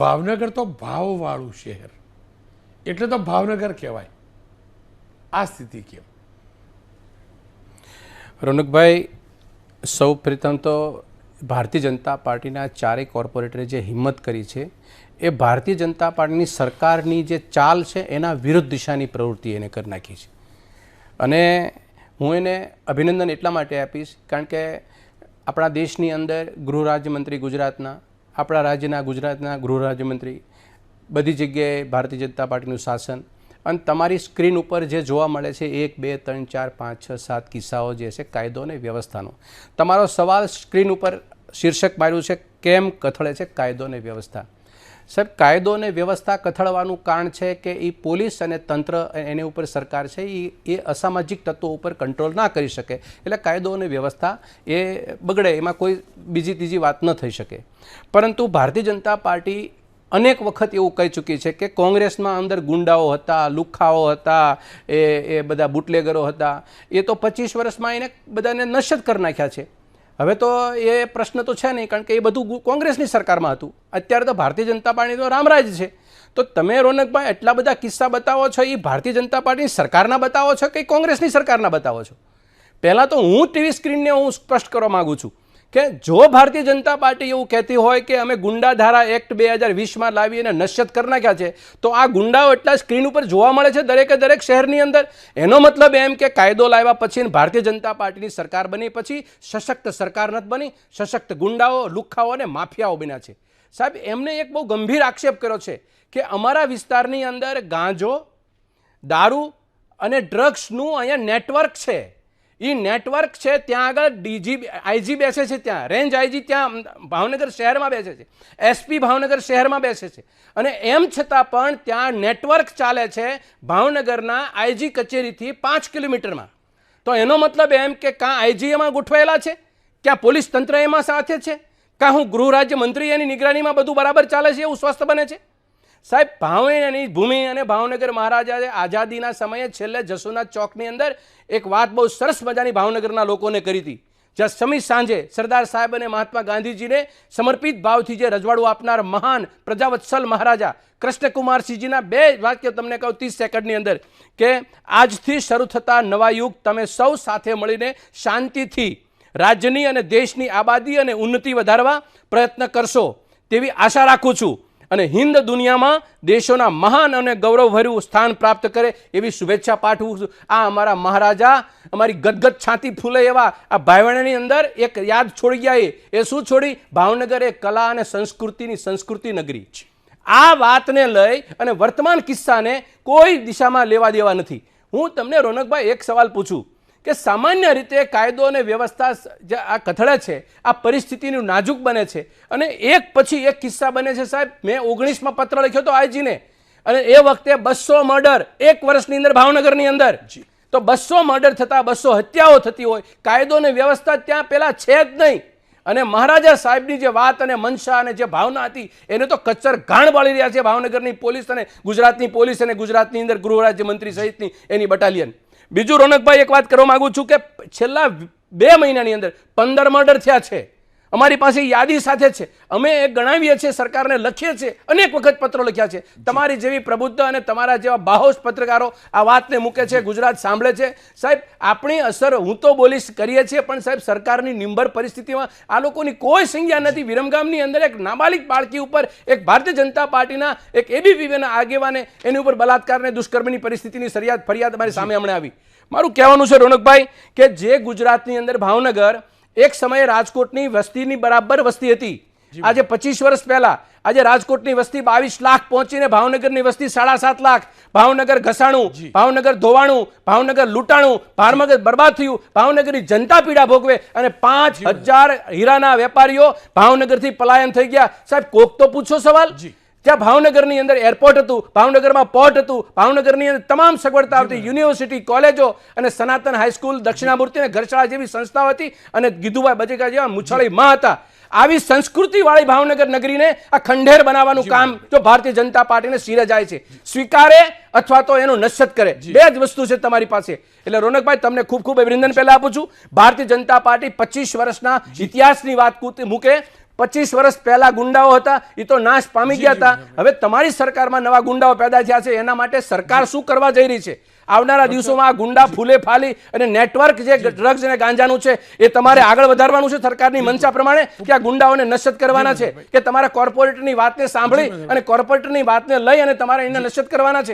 ભાવનગર તો ભાવવાળું શહેર. એટલે તો ભાવનગર કહેવાય. આ સ્થિતિ કેમ? રોનકભાઈ, સૌ પ્રથમ તો ભારતીય જનતા પાર્ટીના ચારેય કોર્પોરેટરે જે હિંમત કરી છે, એ ભારતીય જનતા પાર્ટીની સરકારની જે ચાલ છે, એના વિરુદ્ધ દિશાની પ્રવૃત્તિ એને કરી નાખી છે. અને હું એને અભિનંદન એટલા માટે આપીશ, કારણ કે આપણા દેશની અંદર ગૃહ રાજ્યમંત્રી ગુજરાતના આપણા રાજ્યના ગુજરાતના ગૃહ રાજ્યમંત્રી, બધી જગ્યાએ ભારતીય જનતા પાર્ટીનું શાસન અને તમારી સ્ક્રીન ઉપર જે જોવા મળે છે, એક, બે, ત્રણ, ચાર, પાંચ, છ, સાત કિસ્સાઓ જે છે, કાયદો અને વ્યવસ્થાનો. તમારો સવાલ સ્ક્રીન ઉપર શીર્ષક માર્યું છે, કેમ કથળે છે કાયદો અને વ્યવસ્થા? સાહેબ, કાયદો અને વ્યવસ્થા કથળવાનું કારણ છે કે એ પોલીસ અને તંત્ર એની ઉપર સરકાર છે એ એ અસામાજિક તત્વો ઉપર કંટ્રોલ ના કરી શકે. એટલે કાયદો અને વ્યવસ્થા એ બગડે, એમાં કોઈ બીજી ત્રીજી વાત ન થઈ શકે. પરંતુ ભારતીય જનતા પાર્ટી અનેક વખત એવું કહી ચૂકી છે કે કોંગ્રેસમાં અંદર ગુંડાઓ હતા લુખ્ખાઓ હતા, એ એ બધા બુટલેગરો હતા. એ તો પચીસ વર્ષમાં એને બધાને નશ્યત કરી નાખ્યા છે. હવે તો એ પ્રશ્ન તો છે નહીં, કારણ કે એ બધું કોંગ્રેસની સરકારમાં હતું. અત્યારે તો ભારતીય જનતા પાર્ટી તો રામરાજ છે. તો તમે રોનકભાઈ, એટલા બધા કિસ્સા બતાવો છો, એ ભારતીય જનતા પાર્ટીની સરકારના બતાવો છો કે કોંગ્રેસની સરકારના બતાવો છો? પહેલાં તો હું ટીવી સ્ક્રીનને હું સ્પષ્ટ કરવા માગું છું. કે જો ભારતીય જનતા પાર્ટી એવું કહેતી હોય કે અમે ગુંડા ધારા એક્ટ બે હજાર વીસમાં લાવી અને નશ્યત કરી નાખ્યા છે, તો આ ગુંડાઓ એટલા સ્ક્રીન ઉપર જોવા મળે છે દરેકે દરેક શહેરની અંદર. એનો મતલબ એમ કે કાયદો લાવ્યા પછી ભારતીય જનતા પાર્ટીની સરકાર બની, પછી સશક્ત સરકાર નથી બની, સશક્ત ગુંડાઓ, લુખ્ખાઓ અને માફિયાઓ બન્યા છે. સાહેબ, એમને એક બહુ ગંભીર આક્ષેપ કર્યો છે કે અમારા વિસ્તારની અંદર ગાંજો, દારૂ અને ડ્રગ્સનું અહીંયા નેટવર્ક છે. એ નેટવર્ક છે, ત્યાં આગળ ડીજી આઈજી બેસે છે ત્યાં. રેન્જ આઈજી ત્યાં ભાવનગર શહેરમાં બેસે છે. એસપી ભાવનગર શહેરમાં બેસે છે. અને એમ છતાં પણ ત્યાં નેટવર્ક ચાલે છે ભાવનગરના આઈજી કચેરીથી પાંચ કિલોમીટરમાં. તો એનો મતલબ એમ કે કાં આઈજી એમાં ગોઠવાયેલા છે? ક્યાં પોલીસ તંત્ર એમાં સાથે છે? કાં હું ગૃહ રાજ્ય મંત્રી એની નિગરાનીમાં બધું બરાબર ચાલે છે એવું સ્વસ્થ બને છે? સાહેબ ભાવેની ભૂમિ અને ભાવનગર મહારાજાએ આઝાદીના સમયે છેલ્લે જસુનાથ ચોકની અંદર એક વાત બહુ સરસ મજાની ભાવનગરના લોકોને કરી હતી. જ્યાં સમી સાંજે સરદાર સાહેબ અને મહાત્મા ગાંધીજીને સમર્પિત ભાવથી જે રજવાડું આપનાર મહાન પ્રજાવત્સલ મહારાજા કૃષ્ણકુમારસિંહજીના બે વાક્ય તમને કહું ત્રીસ સેકન્ડની અંદર કે, આજથી શરૂ થતા નવા યુગ તમે સૌ સાથે મળીને શાંતિથી રાજ્યની અને દેશની આબાદી અને ઉન્નતિ વધારવા પ્રયત્ન કરશો. તેવી આશા રાખું છું. અને હિન્દ દુનિયામાં દેશોના મહાન અને ગૌરવભર્યું સ્થાન પ્રાપ્ત કરે એવી શુભેચ્છા પાઠવું છું. આ અમારા મહારાજા, અમારી ગદગદ છાતી ફૂલે એવા આ ભાઈવણની અંદર એક યાદ છોડી ગયા એ શું છોડી? ભાવનગર એ કલા અને સંસ્કૃતિની સંસ્કૃતિ નગરી છે. આ વાતને લઈ અને વર્તમાન કિસ્સાને કોઈ દિશામાં લેવા દેવા નથી. હું તમને રોનકભાઈ એક સવાલ પૂછું. કે સામાન્ય રીતે કાયદો અને વ્યવસ્થા જે આ કથળે છે આ પરિસ્થિતિનું નાજુક બને છે. અને એક પછી એક કિસ્સા બને છે સાહેબ. મેં ઓગણીસમાં પત્ર લખ્યો હતો આઈજીને. અને એ વખતે બસો મર્ડર એક વર્ષની અંદર ભાવનગરની અંદર. તો બસો મર્ડર થતા બસો હત્યાઓ થતી હોય. કાયદો અને વ્યવસ્થા ત્યાં પહેલાં છે જ નહીં. અને મહારાજા સાહેબની જે વાત અને મનસા અને જે ભાવના હતી એને તો કચ્છર ઘાણ બાળી રહ્યા છે. ભાવનગરની પોલીસ અને ગુજરાતની પોલીસ અને ગુજરાતની અંદર ગૃહ રાજ્યમંત્રી સહિતની એની બટાલિયન. બીજું રોનકભાઈ એક વાત કરવા માગું છું કે છેલ્લા બે મહિનાની અંદર પંદર મર્ડર થયા છે. અમારી પાસે યાદી સાથે છે. અમે એ ગણાવીએ છીએ સરકારને લખીએ છીએ અનેક વખત પત્રો લખ્યા છે. તમારી જેવી પ્રબુદ્ધ અને તમારા જેવા બાહોશ પત્રકારો આ વાતને મૂકે છે ગુજરાત સાંભળે છે. સાહેબ આપણી અસર હું તો બોલીશ કરીએ છીએ પણ સાહેબ સરકારની નિંબર પરિસ્થિતિમાં આ લોકોની કોઈ સંજ્ઞા નથી. વિરમગામની અંદર એક નાબાલિક બાળકી ઉપર એક ભારતીય જનતા પાર્ટીના એક એબીવીપીના આગેવાને એની ઉપર બલાત્કારને દુષ્કર્મની પરિસ્થિતિની ફરિયાદ ફરિયાદ અમારી સામે હમણાં આવી. મારું કહેવાનું છે રોનકભાઈ કે જે ગુજરાતની અંદર ભાવનગર એક સમયે રાજકોટની વસ્તીની બરાબર વસ્તી હતી. આજે પચીસ વર્ષ પહેલા આજે રાજકોટની વસ્તી બાવીસ લાખ પહોંચીને ભાવનગરની વસ્તી સાડા સાત લાખ. ભાવનગર ઘસાણું ભાવનગર ધોવાણું ભાવનગર લૂંટાણું ભાવનગર બરબાદ થયું ભાવનગરની જનતા પીડા ભોગવે અને પાંચ હજાર હીરાના વેપારીઓ ભાવનગરથી પલાયન થઈ ગયા. સાહેબ કોક તો પૂછો સવાલ? ત્યાં ભાવનગરની અંદર એરપોર્ટ હતું ભાવનગરમાં પોર્ટ હતું ભાવનગરની અંદર તમામ સગવડતા આવતી યુનિવર્સિટી કોલેજો અને સનાતન હાઈસ્કૂલ દક્ષિણામૂર્તિ અને ઘરશાળા જેવી સંસ્થાઓ હતી અને ગીધુભાઈ બજેકા જેવા મુછળી માં હતા. આવી સંસ્કૃતિવાળી ભાવનગર નગરીને આ ખંડેર બનાવવાનું કામ જો ભારતીય જનતા પાર્ટીને સિરે જાય છે. સ્વીકારે અથવા તો એનું નશ્યત કરે. બે જ વસ્તુ છે તમારી પાસે. એટલે રોનકભાઈ તમને ખૂબ ખૂબ અભિનંદન પહેલા આપું છું. ભારતીય જનતા પાર્ટી પચીસ વર્ષના ઇતિહાસની વાત મૂકે પચીસ વર્ષ પહેલા ગુંડાઓ હતા એ તો નાશ પામી ગયા હતા હવે તમારી સરકારમાં નવા ગુંડાઓ પેદા થયા છે એના માટે સરકાર શું કરવા જઈ રહી છે? આવનારા દિવસોમાં આ ગુંડા ફૂલે ફાલી અને નેટવર્ક જે ડ્રગ્સ અને ગાંજાનું છે એ તમારે આગળ વધારવાનું છે સરકારની મંશા પ્રમાણે કે આ ગુંડાઓને નશ્યત કરવાના છે કે તમારા કોર્પોરેટરની વાતને સાંભળી અને કોર્પોરેટરની વાતને લઈ અને તમારે એને નશ્યત કરવાના છે.